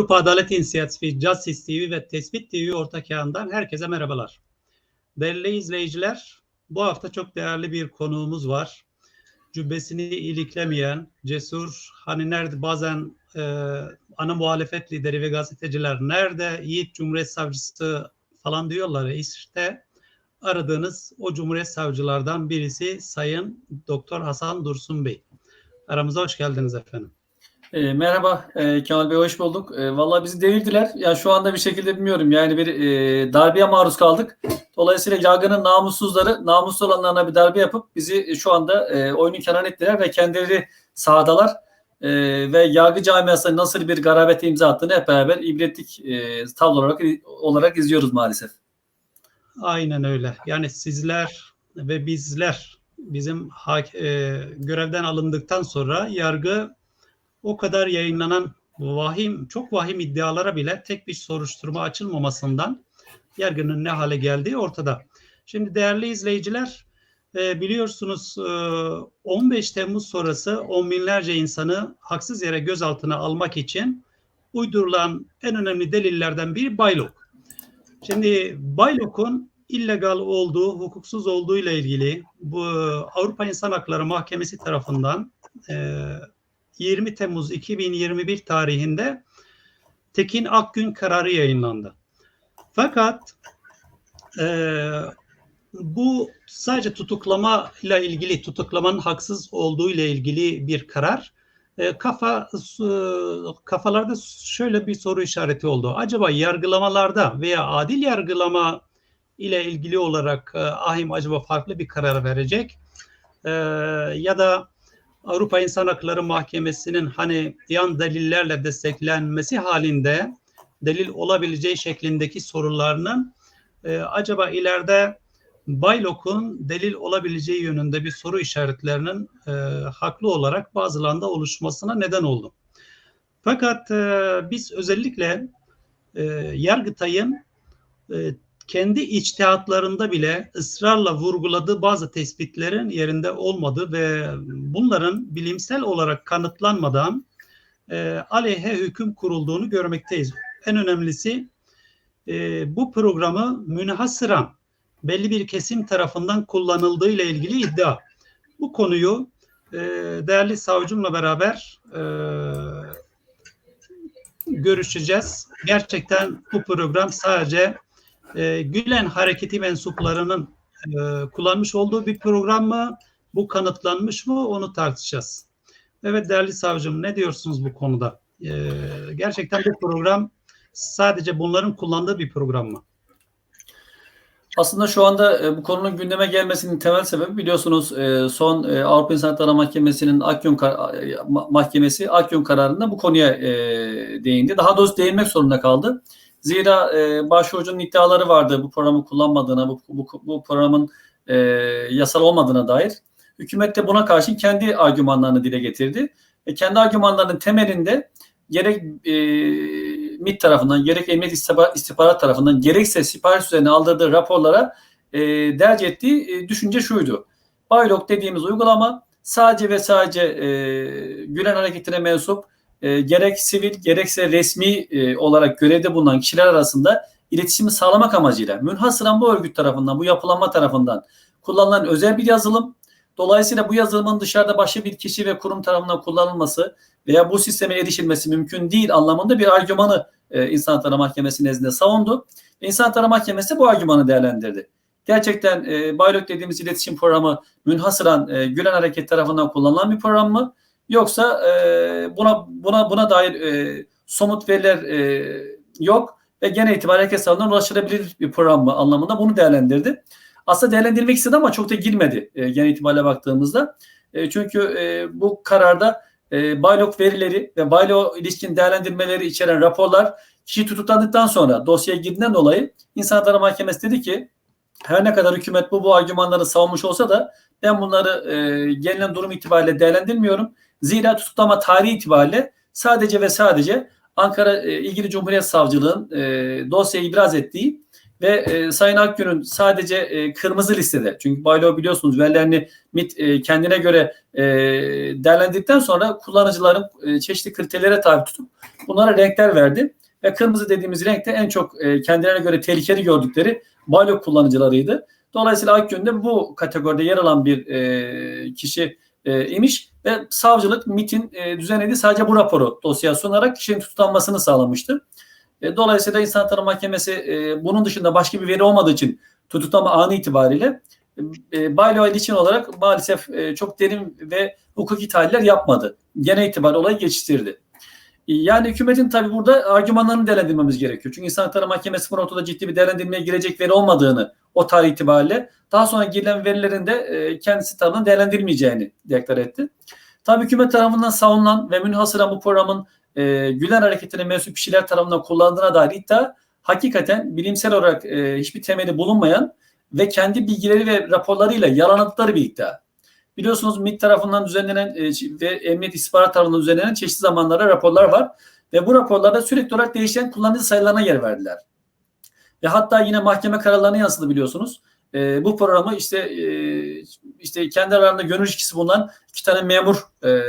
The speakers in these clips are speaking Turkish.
Avrupa Adalet İnisiyatifi, Justice TV ve Tespit TV ortak herkese merhabalar. Değerli izleyiciler, bu hafta çok değerli bir konuğumuz var. Cübbesini iliklemeyen, cesur, hani nerede bazen e, ana muhalefet lideri ve gazeteciler nerede Yiğit Cumhuriyet Savcısı falan diyorlar işte aradığınız o Cumhuriyet Savcılardan birisi Sayın Doktor Hasan Dursun Bey. Aramıza hoş geldiniz efendim. E, merhaba e, Kemal Bey hoş bulduk. E, vallahi bizi devirdiler. Ya şu anda bir şekilde bilmiyorum. Yani bir e, darbeye maruz kaldık. Dolayısıyla yargının namussuzları namuslu olanlarına bir darbe yapıp bizi şu anda e, oyunu kenar ettiler ve kendileri sahadalar. E, ve yargı camiasına nasıl bir garabete imza attığını hep beraber ibretlik e, tablo olarak, olarak izliyoruz maalesef. Aynen öyle. Yani sizler ve bizler bizim hak, e, görevden alındıktan sonra yargı o kadar yayınlanan vahim, çok vahim iddialara bile tek bir soruşturma açılmamasından yargının ne hale geldiği ortada. Şimdi değerli izleyiciler e, biliyorsunuz e, 15 Temmuz sonrası on binlerce insanı haksız yere gözaltına almak için uydurulan en önemli delillerden biri Baylok. Şimdi Baylok'un illegal olduğu, hukuksuz olduğu ile ilgili bu Avrupa İnsan Hakları Mahkemesi tarafından e, 20 Temmuz 2021 tarihinde Tekin Akgün kararı yayınlandı. Fakat e, bu sadece tutuklama ile ilgili, tutuklamanın haksız olduğu ile ilgili bir karar. E, kafa e, kafalarda şöyle bir soru işareti oldu. Acaba yargılamalarda veya adil yargılama ile ilgili olarak e, ahim acaba farklı bir karar verecek? E, ya da Avrupa İnsan Hakları Mahkemesi'nin hani yan delillerle desteklenmesi halinde delil olabileceği şeklindeki sorularının e, acaba ileride Baylok'un delil olabileceği yönünde bir soru işaretlerinin e, haklı olarak bazılarında oluşmasına neden oldu. Fakat e, biz özellikle e, Yargıtay'ın e, kendi içtihatlarında bile ısrarla vurguladığı bazı tespitlerin yerinde olmadığı ve bunların bilimsel olarak kanıtlanmadan e, aleyhe hüküm kurulduğunu görmekteyiz. En önemlisi e, bu programı münhasıran belli bir kesim tarafından kullanıldığı ile ilgili iddia. Bu konuyu e, değerli savcımla beraber e, görüşeceğiz. Gerçekten bu program sadece e, Gülen hareketi mensuplarının e, kullanmış olduğu bir program mı? Bu kanıtlanmış mı? Onu tartışacağız. Evet değerli savcım ne diyorsunuz bu konuda? E, gerçekten bu program sadece bunların kullandığı bir program mı? Aslında şu anda e, bu konunun gündeme gelmesinin temel sebebi biliyorsunuz e, son e, Avrupa İnsan Hakları Mahkemesi'nin Akyun e, Mahkemesi Akyun kararında bu konuya değindi. Daha doğrusu değinmek zorunda kaldı. Zira e, başvurucunun iddiaları vardı bu programı kullanmadığına, bu, bu, bu programın e, yasal olmadığına dair. Hükümet de buna karşın kendi argümanlarını dile getirdi. Ve kendi argümanlarının temelinde gerek e, MİT tarafından, gerek Emniyet İstihbarat tarafından, gerekse sipariş üzerine aldırdığı raporlara e, derc ettiği e, düşünce şuydu. Baylok dediğimiz uygulama sadece ve sadece e, Gülen hareketine mensup e, gerek sivil gerekse resmi e, olarak görevde bulunan kişiler arasında iletişimi sağlamak amacıyla münhasıran bu örgüt tarafından, bu yapılanma tarafından kullanılan özel bir yazılım. Dolayısıyla bu yazılımın dışarıda başka bir kişi ve kurum tarafından kullanılması veya bu sisteme erişilmesi mümkün değil anlamında bir argümanı e, İnsan Hakları Mahkemesi nezdinde savundu. İnsan Hakları Mahkemesi bu argümanı değerlendirdi. Gerçekten e, Baylok dediğimiz iletişim programı münhasıran e, Gülen Hareket tarafından kullanılan bir program mı? Yoksa e, buna buna buna dair e, somut veriler e, yok ve genel itibariyle herkes tarafından ulaşılabilir bir program mı anlamında bunu değerlendirdi. Aslında değerlendirmek istedi ama çok da girmedi e, genel itibariyle baktığımızda. E, çünkü e, bu kararda e, Baylok verileri ve Baylok ilişkin değerlendirmeleri içeren raporlar kişi tutuklandıktan sonra dosyaya girdiğinden dolayı İnsan Hakları Mahkemesi dedi ki her ne kadar hükümet bu bu argümanları savunmuş olsa da ben bunları e, gelinen durum itibariyle değerlendirmiyorum. Zira tutuklama tarihi itibariyle sadece ve sadece Ankara e, ilgili Cumhuriyet Savcılığı'nın e, dosyayı ibraz ettiği ve e, Sayın Akgün'ün sadece e, kırmızı listede çünkü Baylo biliyorsunuz verilerini MIT e, kendine göre e, değerlendirdikten sonra kullanıcıların e, çeşitli kriterlere tabi tutup bunlara renkler verdi. Ve kırmızı dediğimiz renkte en çok e, kendilerine göre tehlikeli gördükleri Baylo kullanıcılarıydı. Dolayısıyla Akgün'de bu kategoride yer alan bir e, kişi e, imiş ve savcılık MIT'in e, düzenlediği sadece bu raporu dosyaya sunarak kişinin tutuklanmasını sağlamıştı. E, dolayısıyla İnsan Hakları Mahkemesi e, bunun dışında başka bir veri olmadığı için tutuklama anı itibariyle e, Baylo için olarak maalesef e, çok derin ve hukuki tahliller yapmadı. Genel itibariyle olayı geçiştirdi. E, yani hükümetin tabi burada argümanlarını değerlendirmemiz gerekiyor. Çünkü İnsan Hakları Mahkemesi bu ortada ciddi bir değerlendirmeye girecek veri olmadığını o tarih itibariyle daha sonra girilen verilerin de e, kendisi tarafından değerlendirmeyeceğini deklar etti. Tabii hükümet tarafından savunulan ve münhasıran bu programın e, Gülen hareketine mensup kişiler tarafından kullandığına dair iddia hakikaten bilimsel olarak e, hiçbir temeli bulunmayan ve kendi bilgileri ve raporlarıyla yalanladıkları bir iddia. Biliyorsunuz MİT tarafından düzenlenen e, ve Emniyet İstihbarat tarafından düzenlenen çeşitli zamanlarda raporlar var. Ve bu raporlarda sürekli olarak değişen kullanıcı sayılarına yer verdiler. Ve hatta yine mahkeme kararlarına yansıdı biliyorsunuz. E, bu programı işte e, işte kendi aralarında gönül ilişkisi bulunan iki tane memur e,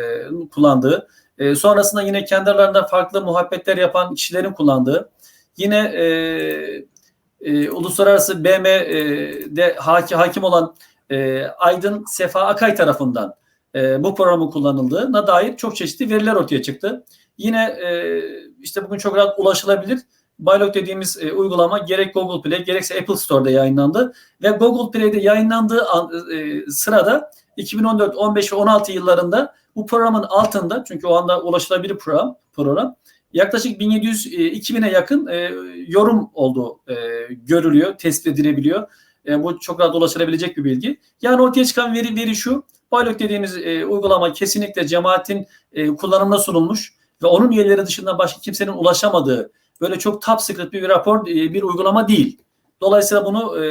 kullandığı, e, sonrasında yine kendi aralarında farklı muhabbetler yapan kişilerin kullandığı, yine e, e, uluslararası BM'de hakim, hakim olan e, Aydın Sefa Akay tarafından e, bu programın kullanıldığına dair çok çeşitli veriler ortaya çıktı. Yine e, işte bugün çok rahat ulaşılabilir Bylog dediğimiz e, uygulama gerek Google Play gerekse Apple Store'da yayınlandı ve Google Play'de yayınlandığı an, e, sırada 2014, 15 ve 16 yıllarında bu programın altında çünkü o anda ulaşılabilir program program yaklaşık 1700 e, 2000'e yakın e, yorum olduğu e, görülüyor, tespit edilebiliyor. E, bu çok rahat ulaşılabilecek bir bilgi. Yani ortaya çıkan veri veri şu. Pilot dediğimiz e, uygulama kesinlikle cemaatin e, kullanımına sunulmuş ve onun üyeleri dışında başka kimsenin ulaşamadığı böyle çok top secret bir rapor, e, bir uygulama değil. Dolayısıyla bunu e,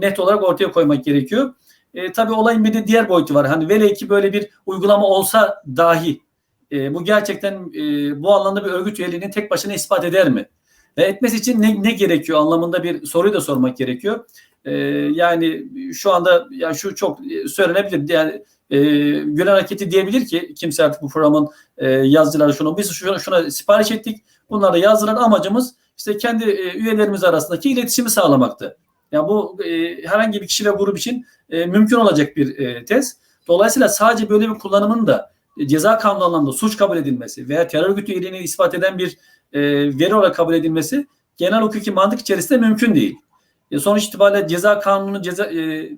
net olarak ortaya koymak gerekiyor. E, tabii olayın bir de diğer boyutu var. Hani velev ki böyle bir uygulama olsa dahi e, bu gerçekten e, bu anlamda bir örgüt üyeliğini tek başına ispat eder mi? Ve etmesi için ne, ne gerekiyor anlamında bir soruyu da sormak gerekiyor. E, yani şu anda yani şu çok söylenebilir. Yani e, Gülen Hareketi diyebilir ki kimse artık bu programın e, yazıcıları şunu biz şuna, şuna sipariş ettik. Bunları da amacımız işte kendi e, üyelerimiz arasındaki iletişimi sağlamaktı. Yani bu e, herhangi bir kişi ve grup için e, mümkün olacak bir e, tez. Dolayısıyla sadece böyle bir kullanımın da ceza kanunu anlamında suç kabul edilmesi veya terör örgütü üyeliğini ispat eden bir veri olarak kabul edilmesi genel hukuki mantık içerisinde mümkün değil. E, sonuç itibariyle ceza kanunu ceza e,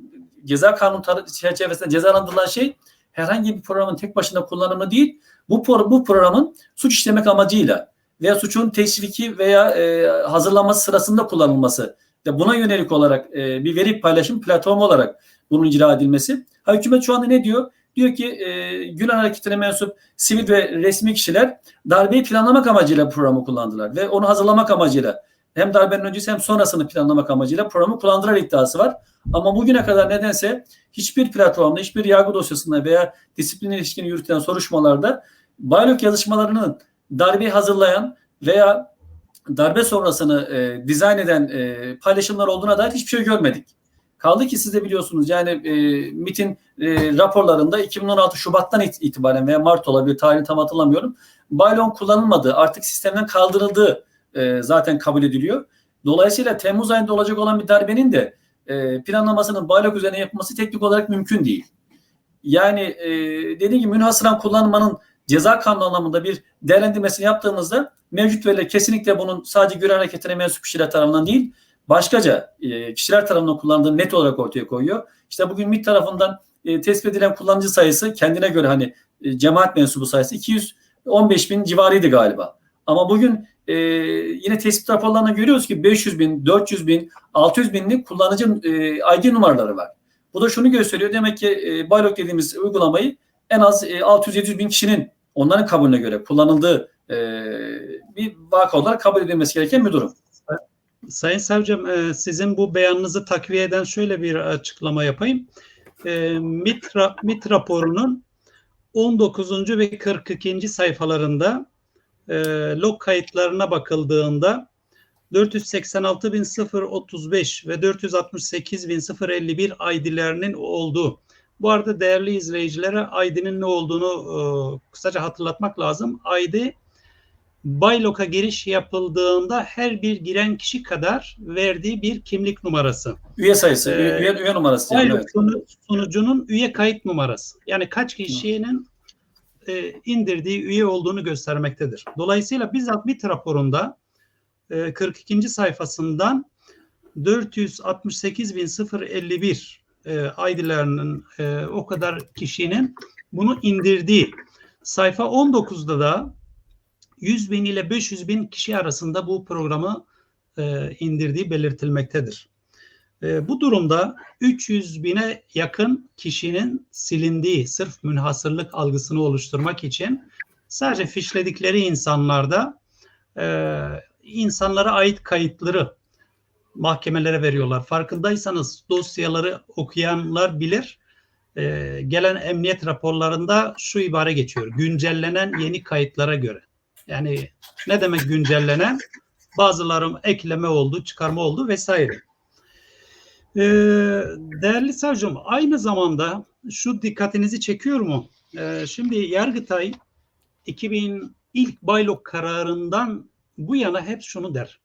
ceza kanunu çerçevesinde cezalandırılan şey herhangi bir programın tek başına kullanımı değil. Bu bu programın suç işlemek amacıyla veya suçun teşviki veya e, hazırlanması sırasında kullanılması ve buna yönelik olarak e, bir veri paylaşım platformu olarak bunun icra edilmesi. Ha, hükümet şu anda ne diyor? Diyor ki e, Gülen Hareketi'ne mensup sivil ve resmi kişiler darbeyi planlamak amacıyla programı kullandılar ve onu hazırlamak amacıyla hem darbenin öncesi hem sonrasını planlamak amacıyla programı kullandılar iddiası var. Ama bugüne kadar nedense hiçbir platformda, hiçbir yargı dosyasında veya disiplin ilişkini yürütülen soruşturmalarda Baylok yazışmalarının darbeyi hazırlayan veya darbe sonrasını e, dizayn eden e, paylaşımlar olduğuna dair hiçbir şey görmedik. Kaldı ki siz de biliyorsunuz yani e, MIT'in e, raporlarında 2016 Şubat'tan itibaren veya Mart olabilir tarihini tam hatırlamıyorum. Baylon kullanılmadığı artık sistemden kaldırıldığı e, zaten kabul ediliyor. Dolayısıyla Temmuz ayında olacak olan bir darbenin de e, planlamasının baylok üzerine yapılması teknik olarak mümkün değil. Yani e, dediğim gibi münhasıran kullanmanın ceza kanunu anlamında bir değerlendirmesini yaptığımızda mevcut veriler kesinlikle bunun sadece göre hareketine mensup kişiler tarafından değil, başkaca e, kişiler tarafından kullandığı net olarak ortaya koyuyor. İşte bugün MİT tarafından e, tespit edilen kullanıcı sayısı kendine göre hani e, cemaat mensubu sayısı 215 bin civarıydı galiba. Ama bugün e, yine tespit raporlarına görüyoruz ki 500 bin, 400 bin, 600 binlik kullanıcı e, ID numaraları var. Bu da şunu gösteriyor. Demek ki e, Baylok dediğimiz uygulamayı en az e, 600-700 bin kişinin onların kabulüne göre kullanıldığı e, bir vaka olarak kabul edilmesi gereken bir durum. Sayın Savcım e, sizin bu beyanınızı takviye eden şöyle bir açıklama yapayım. E, MIT, MIT raporunun 19. ve 42. sayfalarında e, log kayıtlarına bakıldığında 486.035 ve 468.051 ID'lerinin olduğu. Bu arada değerli izleyicilere ID'nin ne olduğunu e, kısaca hatırlatmak lazım. ID Baylok'a giriş yapıldığında her bir giren kişi kadar verdiği bir kimlik numarası. Üye sayısı, Ee, üye, üye, numarası. yani, Baylok evet. sunu- sunucunun üye kayıt numarası. Yani kaç kişinin e, indirdiği üye olduğunu göstermektedir. Dolayısıyla bizzat bit raporunda e, 42. sayfasından 468.051 e, ID'lerinin e, o kadar kişinin bunu indirdiği. Sayfa 19'da da 100 bin ile 500 bin kişi arasında bu programı e, indirdiği belirtilmektedir. E, bu durumda 300 bine yakın kişinin silindiği sırf münhasırlık algısını oluşturmak için sadece fişledikleri insanlarda e, insanlara ait kayıtları mahkemelere veriyorlar. Farkındaysanız dosyaları okuyanlar bilir. E, gelen emniyet raporlarında şu ibare geçiyor. Güncellenen yeni kayıtlara göre. Yani ne demek güncellenen? Bazılarım ekleme oldu, çıkarma oldu vesaire. Ee, değerli savcım, aynı zamanda şu dikkatinizi çekiyor mu? Ee, şimdi Yargıtay 2000 ilk baylok kararından bu yana hep şunu der.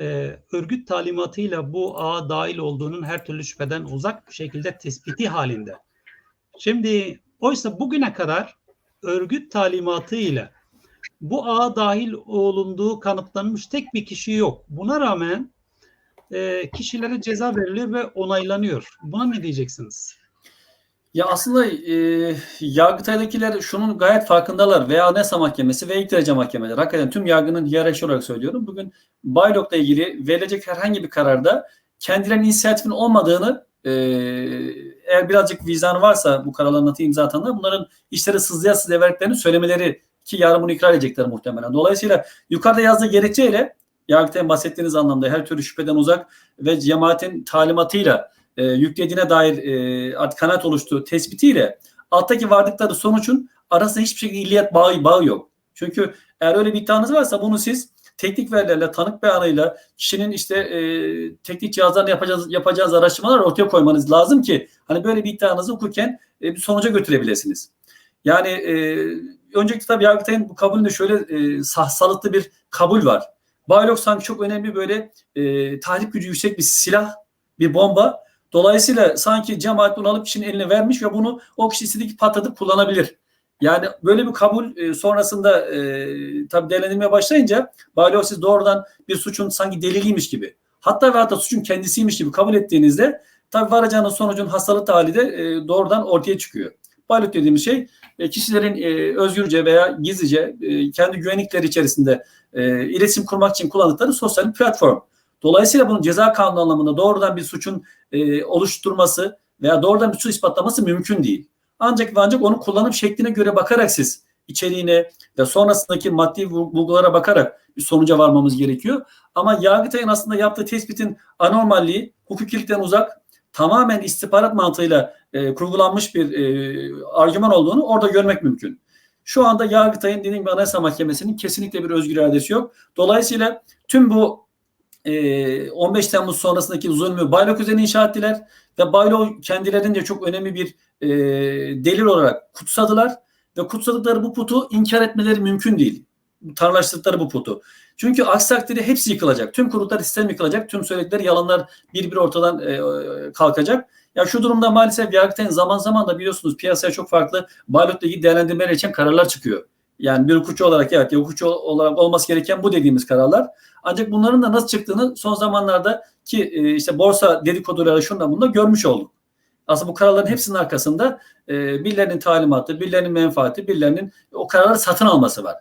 Ee, örgüt talimatıyla bu ağa dahil olduğunun her türlü şüpheden uzak bir şekilde tespiti halinde. Şimdi oysa bugüne kadar örgüt talimatıyla bu ağa dahil olunduğu kanıtlanmış tek bir kişi yok. Buna rağmen e, kişilere ceza veriliyor ve onaylanıyor. Buna ne diyeceksiniz? Ya aslında e, Yargıtay'dakiler şunun gayet farkındalar veya Anayasa Mahkemesi ve ilk derece mahkemeler. Hakikaten tüm yargının hiyerarşi olarak söylüyorum. Bugün Baylok'la ilgili verilecek herhangi bir kararda kendilerinin inisiyatifin olmadığını e, eğer birazcık vicdanı varsa bu kararların atı imza atanlar bunların işleri sızlıya sızlıya verdiklerini söylemeleri ki yarın bunu ikrar edecekler muhtemelen. Dolayısıyla yukarıda yazdığı gerekçeyle Yargıtay'ın bahsettiğiniz anlamda her türlü şüpheden uzak ve cemaatin talimatıyla e, yüklediğine dair e, artık oluştuğu tespitiyle alttaki vardıkları sonucun arasında hiçbir şekilde illiyet bağı, bağı yok. Çünkü eğer öyle bir iddianız varsa bunu siz teknik verilerle, tanık beyanıyla, kişinin işte e, teknik cihazlarla yapacağız, yapacağız araştırmalar ortaya koymanız lazım ki hani böyle bir iddianızı hukuken e, bir sonuca götürebilirsiniz. Yani e, öncelikle tabii Yargıtay'ın bu kabulünde şöyle e, sağlıklı bir kabul var. Baylok sanki çok önemli böyle e, tahrip gücü yüksek bir silah, bir bomba. Dolayısıyla sanki cemaat bunu alıp kişinin eline vermiş ve bunu o kişi istediği patlatıp kullanabilir. Yani böyle bir kabul e, sonrasında e, tabii değerlendirmeye başlayınca siz doğrudan bir suçun sanki deliliymiş gibi hatta ve hatta suçun kendisiymiş gibi kabul ettiğinizde tabii varacağınız sonucun hastalık hali de e, doğrudan ortaya çıkıyor. Baylok dediğimiz şey e, kişilerin e, özgürce veya gizlice e, kendi güvenlikleri içerisinde e, iletişim kurmak için kullandıkları sosyal bir platform. Dolayısıyla bunun ceza kanunu anlamında doğrudan bir suçun e, oluşturması veya doğrudan bir suç ispatlaması mümkün değil. Ancak ve ancak onun kullanım şekline göre bakarak siz içeriğine ve sonrasındaki maddi bulgulara bakarak bir sonuca varmamız gerekiyor. Ama Yargıtay'ın aslında yaptığı tespitin anormalliği, hukukilikten uzak, tamamen istihbarat mantığıyla e, kurgulanmış bir e, argüman olduğunu orada görmek mümkün. Şu anda Yargıtay'ın dediğim gibi Anayasa Mahkemesi'nin kesinlikle bir özgür iradesi yok. Dolayısıyla tüm bu 15 Temmuz sonrasındaki zulmü Baylok üzerine inşa ettiler ve Baylok kendilerince çok önemli bir e, delil olarak kutsadılar ve kutsadıkları bu putu inkar etmeleri mümkün değil. Tanrılaştırdıkları bu putu. Çünkü aksi takdirde hepsi yıkılacak. Tüm kurullar sistem yıkılacak. Tüm söyledikleri yalanlar bir bir ortadan e, kalkacak. Ya şu durumda maalesef Yargıtay'ın zaman zaman da biliyorsunuz piyasaya çok farklı Baylok'la ilgili değerlendirmeler için kararlar çıkıyor. Yani bir hukukçu olarak evet hukukçu olarak olması gereken bu dediğimiz kararlar. Ancak bunların da nasıl çıktığını son zamanlarda ki işte borsa dedikoduları şundan bunda görmüş olduk. Aslında bu kararların hepsinin arkasında e, birilerinin talimatı, birilerinin menfaati, birilerinin o kararları satın alması var.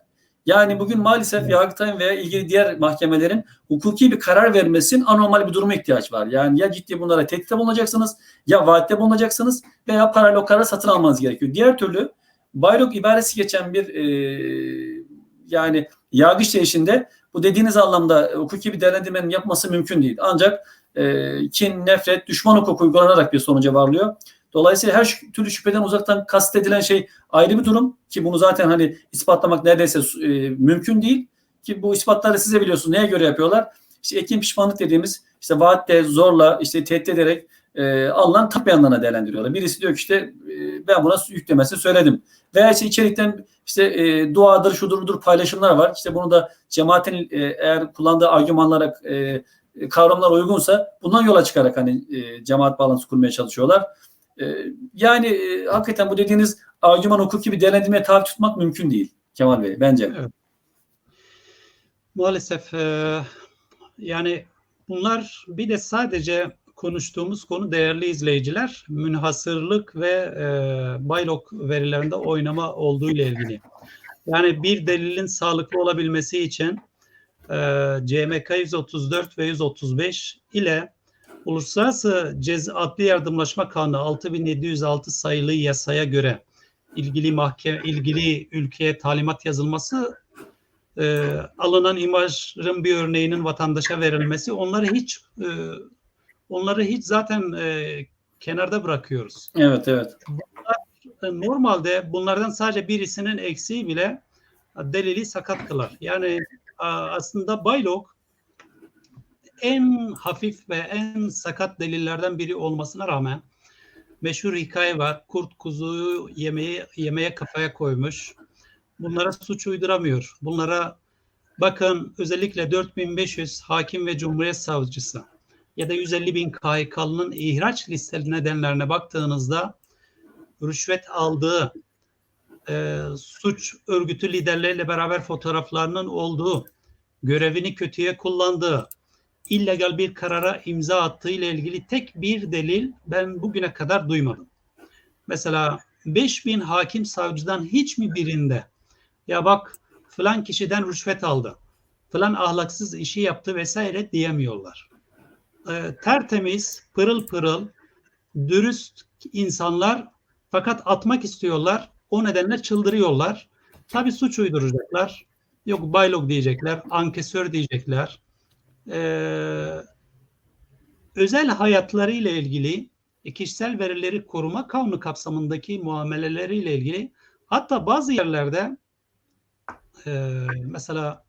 Yani bugün maalesef Yargıtay'ın veya ilgili diğer mahkemelerin hukuki bir karar vermesinin anormal bir duruma ihtiyaç var. Yani ya ciddi bunlara tehditte bulunacaksınız, ya vaatte bulunacaksınız veya parayla o kararı satın almanız gerekiyor. Diğer türlü Baylok ibaresi geçen bir e, yani yargıç değişinde bu dediğiniz anlamda hukuki bir değerlendirmenin yapması mümkün değil. Ancak e, kin, nefret, düşman hukuku uygulanarak bir sonuca varlıyor. Dolayısıyla her türlü şüpheden uzaktan kastedilen şey ayrı bir durum ki bunu zaten hani ispatlamak neredeyse e, mümkün değil ki bu ispatları size biliyorsunuz neye göre yapıyorlar? işte etkin pişmanlık dediğimiz işte vaatle, zorla, işte tehdit ederek e, alınan tap yanlarına değerlendiriyorlar. Birisi diyor ki işte e, ben buna yüklemesi söyledim. Veya işte içerikten işte e, duadır, şudur budur paylaşımlar var. İşte bunu da cemaatin e, eğer kullandığı argümanlara e, kavramlar uygunsa bundan yola çıkarak hani e, cemaat bağlantısı kurmaya çalışıyorlar. E, yani e, hakikaten bu dediğiniz argüman hukuki bir değerlendirmeye tabi tutmak mümkün değil Kemal Bey bence. Evet. Maalesef e, yani bunlar bir de sadece konuştuğumuz konu değerli izleyiciler münhasırlık ve e, baylok verilerinde oynama olduğu ile ilgili. Yani bir delilin sağlıklı olabilmesi için e, CMK 134 ve 135 ile Uluslararası Ceza Adli Yardımlaşma Kanunu 6706 sayılı yasaya göre ilgili mahkeme ilgili ülkeye talimat yazılması e, alınan imajın bir örneğinin vatandaşa verilmesi onları hiç e, onları hiç zaten e, kenarda bırakıyoruz. Evet evet. Bunlar, normalde bunlardan sadece birisinin eksiği bile delili sakat kılar. Yani aslında baylok en hafif ve en sakat delillerden biri olmasına rağmen meşhur hikaye var. Kurt kuzuyu yemeğe, yemeğe kafaya koymuş. Bunlara suç uyduramıyor. Bunlara bakın özellikle 4500 hakim ve cumhuriyet savcısı ya da 150 bin KHK'lının ihraç listeli nedenlerine baktığınızda rüşvet aldığı, e, suç örgütü liderleriyle beraber fotoğraflarının olduğu, görevini kötüye kullandığı, illegal bir karara imza attığı ile ilgili tek bir delil ben bugüne kadar duymadım. Mesela 5000 hakim savcıdan hiç mi birinde ya bak falan kişiden rüşvet aldı, falan ahlaksız işi yaptı vesaire diyemiyorlar. E, tertemiz, pırıl pırıl, dürüst insanlar fakat atmak istiyorlar. O nedenle çıldırıyorlar. Tabi suç uyduracaklar. Yok baylok diyecekler, ankesör diyecekler. Ee, özel hayatlarıyla ilgili kişisel verileri koruma kanunu kapsamındaki muameleleriyle ilgili hatta bazı yerlerde e, mesela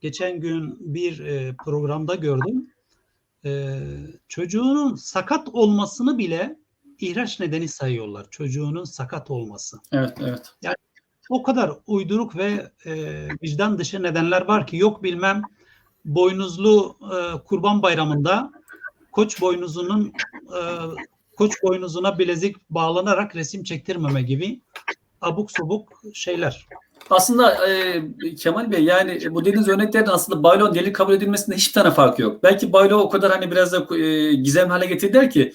geçen gün bir e, programda gördüm e, çocuğunun sakat olmasını bile ihraç nedeni sayıyorlar. Çocuğunun sakat olması. Evet, evet. Yani o kadar uyduruk ve e, vicdan dışı nedenler var ki yok bilmem boynuzlu e, kurban bayramında koç boynuzunun e, koç boynuzuna bilezik bağlanarak resim çektirmeme gibi abuk subuk şeyler. Aslında e, Kemal Bey yani bu dediğiniz örneklerden aslında baylon delil kabul edilmesinde hiçbir tane farkı yok. Belki baylo o kadar hani biraz da e, gizem hale getirdiler ki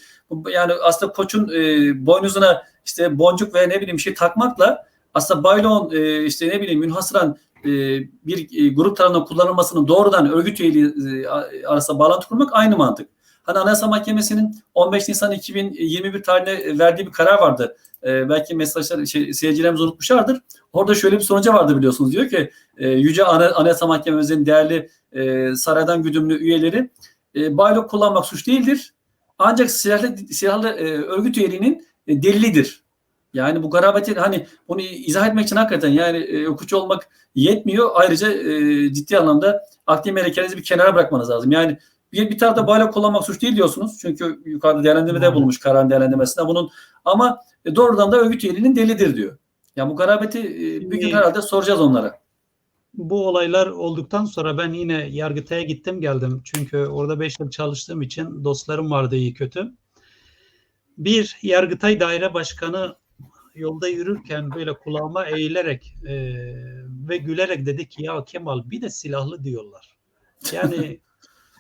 yani aslında koçun e, boynuzuna işte boncuk ve ne bileyim şey takmakla aslında baylon e, işte ne bileyim münhasıran e, bir e, grup tarafından kullanılmasının doğrudan örgüt üyeliği e, arasında bağlantı kurmak aynı mantık. Hani Anayasa Mahkemesi'nin 15 Nisan 2021 tarihinde verdiği bir karar vardı. Ee, belki mesajlar şey, seyircilerimiz unutmuşlardır. Orada şöyle bir sonuca vardı biliyorsunuz. Diyor ki e, Yüce Anayasa Mahkememizin değerli e, saraydan güdümlü üyeleri e, baylok kullanmak suç değildir. Ancak silahlı, silahlı e, örgüt üyeliğinin e, delilidir. Yani bu garabeti hani bunu izah etmek için hakikaten yani e, olmak yetmiyor. Ayrıca e, ciddi anlamda akli melekenizi bir kenara bırakmanız lazım. Yani bir, bir tarafta bayrak kullanmak suç değil diyorsunuz. Çünkü yukarıda değerlendirmede bulmuş karar değerlendirmesinde bunun ama e, doğrudan da örgüt üyeliğinin delidir diyor. Yani bu garabeti e, bir gün herhalde soracağız onlara. Bu olaylar olduktan sonra ben yine Yargıtay'a gittim geldim. Çünkü orada 5 yıl çalıştığım için dostlarım vardı iyi kötü. Bir Yargıtay Daire Başkanı yolda yürürken böyle kulağıma eğilerek e, ve gülerek dedi ki ya Kemal bir de silahlı diyorlar. Yani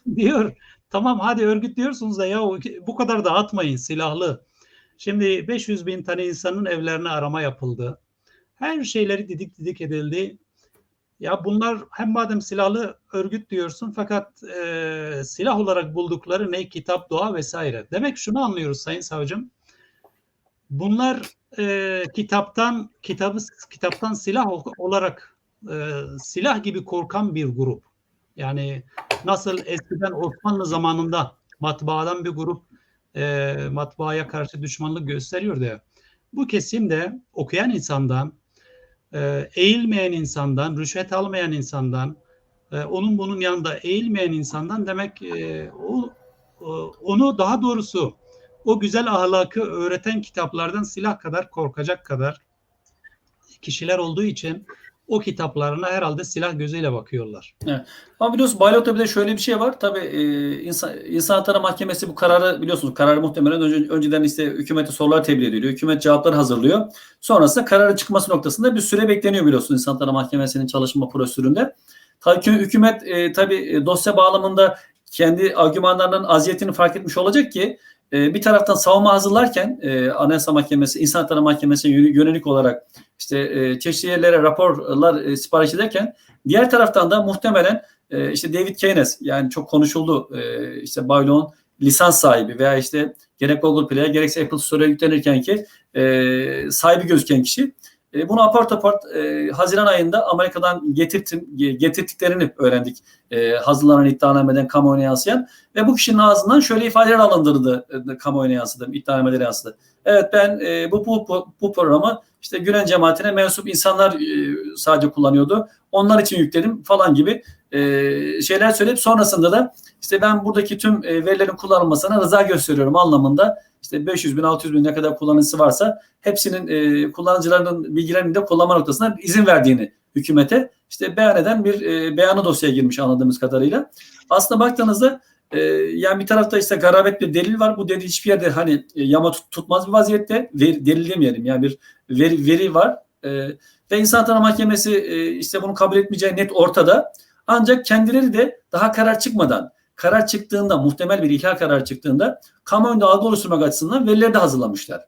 diyor tamam hadi örgütlüyorsunuz da ya bu kadar da atmayın silahlı. Şimdi 500 bin tane insanın evlerine arama yapıldı. Her şeyleri didik didik edildi. Ya bunlar hem madem silahlı örgüt diyorsun fakat e, silah olarak buldukları ne kitap, doğa vesaire. Demek şunu anlıyoruz Sayın Savcım. Bunlar e, kitaptan kitabı kitaptan silah olarak e, silah gibi korkan bir grup. Yani nasıl eskiden Osmanlı zamanında matbaadan bir grup e, matbaaya karşı düşmanlık gösteriyordu ya. Bu kesim de okuyan insandan, e, eğilmeyen insandan, rüşvet almayan insandan, e, onun bunun yanında eğilmeyen insandan demek e, o, o onu daha doğrusu o güzel ahlakı öğreten kitaplardan silah kadar korkacak kadar kişiler olduğu için o kitaplarına herhalde silah gözüyle bakıyorlar. Ama biliyorsunuz Baylot'ta bir de şöyle bir şey var. Tabii e, insan, İnsan Hakları Mahkemesi bu kararı biliyorsunuz. Kararı muhtemelen önce, önceden işte hükümete sorular tebliğ ediliyor. Hükümet cevapları hazırlıyor. Sonrasında kararı çıkması noktasında bir süre bekleniyor biliyorsunuz İnsan Hakları Mahkemesi'nin çalışma prosedüründe. Tabii hükümet e, tabii e, dosya bağlamında kendi argümanlarının aziyetini fark etmiş olacak ki e, bir taraftan savunma hazırlarken e, Anayasa Mahkemesi, İnsan Hakları Mahkemesi'ne yönelik olarak işte e, çeşitli yerlere raporlar e, sipariş ederken diğer taraftan da muhtemelen e, işte David Keynes yani çok konuşuldu e, işte Baylon lisans sahibi veya işte gerek Google Play'e gerekse Apple Store'a yüklenirken ki e, sahibi gözüken kişi e, bunu apart apart e, Haziran ayında Amerika'dan getirtim, getirttiklerini öğrendik. E, hazırlanan iddianameden kamuoyuna yansıyan ve bu kişinin ağzından şöyle ifadeler alındırdı e, kamuoyuna yansıdı, iddianameleri yansıdı. Evet ben e, bu, bu, bu programı işte Gülen cemaatine mensup insanlar e, sadece kullanıyordu. Onlar için yükledim falan gibi e, şeyler söyleyip sonrasında da işte ben buradaki tüm e, verilerin kullanılmasına rıza gösteriyorum anlamında işte 500 bin 600 bin ne kadar kullanıcısı varsa hepsinin e, kullanıcıların bilgilerini de kullanma noktasına izin verdiğini hükümete işte beyan eden bir e, beyanı dosyaya girmiş anladığımız kadarıyla. Aslında baktığınızda e, yani bir tarafta işte garabet bir delil var. Bu delil hiçbir yerde hani e, yama tut, tutmaz bir vaziyette. Ver, delil demeyelim yani bir veri, veri var. E, ve İnsan Hakları Mahkemesi e, işte bunu kabul etmeyeceği net ortada. Ancak kendileri de daha karar çıkmadan karar çıktığında muhtemel bir ihlal kararı çıktığında kamuoyunda algı oluşturmak açısından verileri de hazırlamışlar.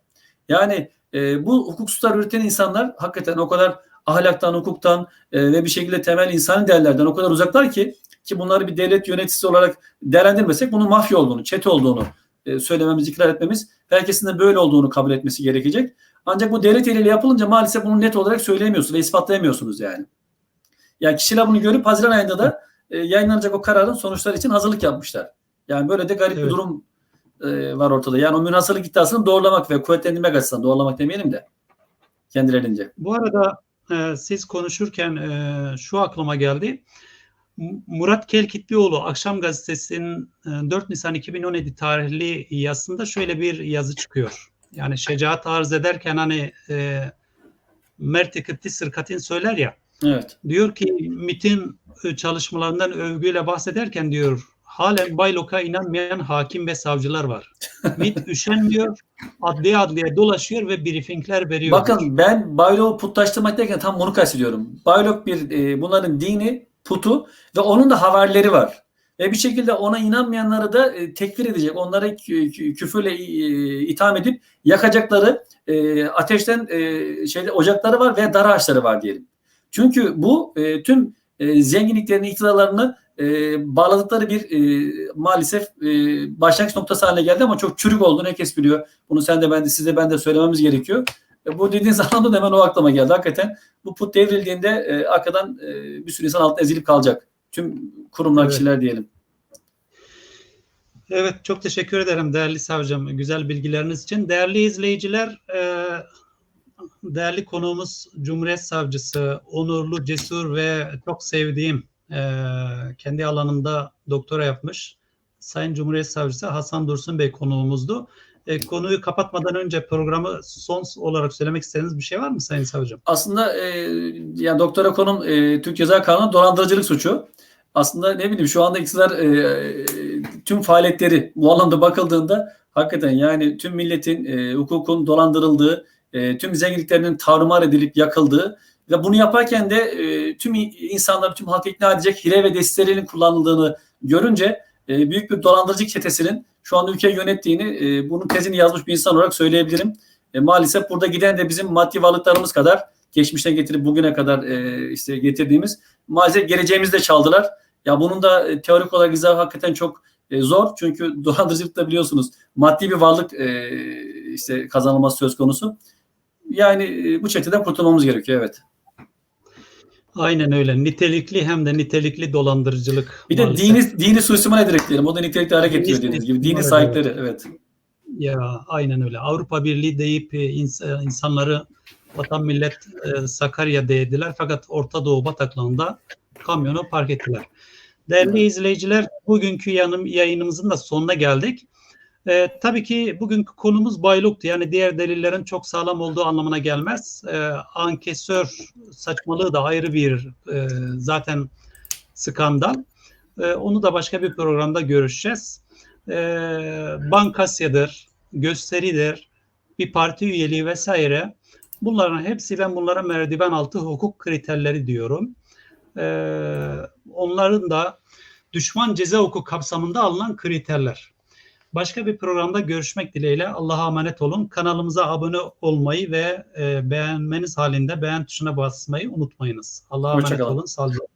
Yani e, bu hukuksuzlar üreten insanlar hakikaten o kadar ahlaktan, hukuktan e, ve bir şekilde temel insani değerlerden o kadar uzaklar ki ki bunları bir devlet yöneticisi olarak değerlendirmesek bunun mafya olduğunu, çete olduğunu e, söylememiz, ikrar etmemiz herkesin de böyle olduğunu kabul etmesi gerekecek. Ancak bu devlet eliyle yapılınca maalesef bunu net olarak söyleyemiyorsunuz ve ispatlayamıyorsunuz yani. Yani kişiler bunu görüp Haziran ayında da e, yayınlanacak o kararın sonuçları için hazırlık yapmışlar. Yani böyle de garip Evet. bir durum e, var ortada. Yani o münhasırlık iddiasını doğrulamak ve kuvvetlendirmek açısından doğrulamak demeyelim de kendilerince. Bu arada e, siz konuşurken e, şu aklıma geldi. Murat Kelkitlioğlu Akşam Gazetesi'nin e, 4 Nisan 2017 tarihli yazısında şöyle bir yazı çıkıyor. Yani şecaat arz ederken hani e, Mert Kıpti Sırkatin söyler ya Evet. diyor ki MIT'in e, çalışmalarından övgüyle bahsederken diyor halen Baylok'a inanmayan hakim ve savcılar var. MIT üşenmiyor, adliye adliye dolaşıyor ve briefingler veriyor. Bakın ben Baylok'u putlaştırmak derken tam bunu kastediyorum. Baylok bir e, bunların dini, putu ve onun da havarileri var. Ve bir şekilde ona inanmayanları da e, tekfir edecek. Kü- küfürle e, itham edip yakacakları e, ateşten e, şeyde ocakları var ve dar ağaçları var diyelim. Çünkü bu e, tüm e, zenginliklerini, iktidarlarını e, bağladıkları bir e, maalesef e, başlangıç noktası haline geldi ama çok çürük olduğunu herkes biliyor. Bunu sen de ben de siz de ben de söylememiz gerekiyor. E, bu dediğiniz anlamda da hemen o aklıma geldi. Hakikaten bu put devrildiğinde e, arkadan e, bir sürü insan altında ezilip kalacak. Tüm kurumlar, Evet. kişiler diyelim. Evet, çok teşekkür ederim değerli savcım, güzel bilgileriniz için. Değerli izleyiciler, e, değerli konuğumuz Cumhuriyet Savcısı, onurlu, cesur ve çok sevdiğim, e, kendi alanında doktora yapmış Sayın Cumhuriyet Savcısı Hasan Dursun Bey konuğumuzdu. E, konuyu kapatmadan önce programı son olarak söylemek istediğiniz bir şey var mı Sayın Savcım? Aslında e, yani doktora konum e, Türk Ceza Kanunu dolandırıcılık suçu. Aslında ne bileyim şu anda iktidar e, tüm faaliyetleri bu anlamda bakıldığında hakikaten yani tüm milletin e, hukukun dolandırıldığı, e, tüm zenginliklerinin tarumar edilip yakıldığı ve bunu yaparken de e, tüm insanları, tüm halkı ikna edecek hile ve destelerinin kullanıldığını görünce e, büyük bir dolandırıcı çetesinin şu anda ülkeyi yönettiğini, e, bunun tezini yazmış bir insan olarak söyleyebilirim. E, maalesef burada giden de bizim maddi varlıklarımız kadar geçmişten getirip bugüne kadar e, işte getirdiğimiz maalesef geleceğimizi de çaldılar. Ya bunun da e, teorik olarak izahı hakikaten çok e, zor. Çünkü dolandırıcılıkta biliyorsunuz maddi bir varlık e, işte kazanılması söz konusu. Yani e, bu çeteden kurtulmamız gerekiyor evet. Aynen öyle. Nitelikli hem de nitelikli dolandırıcılık. Bir de maalesef. dini dini suistimal ederek diyelim. O da nitelikli hareket ediyor dediğiniz gibi. Dini sahipleri evet. Ya aynen öyle. Avrupa Birliği deyip e, ins- insanları vatan millet e, Sakarya dediler fakat Orta Doğu bataklığında kamyonu park ettiler. Değerli izleyiciler, bugünkü yanım, yayınımızın da sonuna geldik. Ee, tabii ki bugünkü konumuz bayluktu. Yani diğer delillerin çok sağlam olduğu anlamına gelmez. Ee, ankesör saçmalığı da ayrı bir e, zaten skandal. Ee, onu da başka bir programda görüşeceğiz. Ee, bankasyadır, gösteridir, bir parti üyeliği vesaire. Bunların hepsi ben bunlara merdiven altı hukuk kriterleri diyorum. Ee, onların da düşman ceza hukuku kapsamında alınan kriterler. Başka bir programda görüşmek dileğiyle Allah'a emanet olun. Kanalımıza abone olmayı ve e, beğenmeniz halinde beğen tuşuna basmayı unutmayınız. Allah'a emanet olun. Sağlıcakla.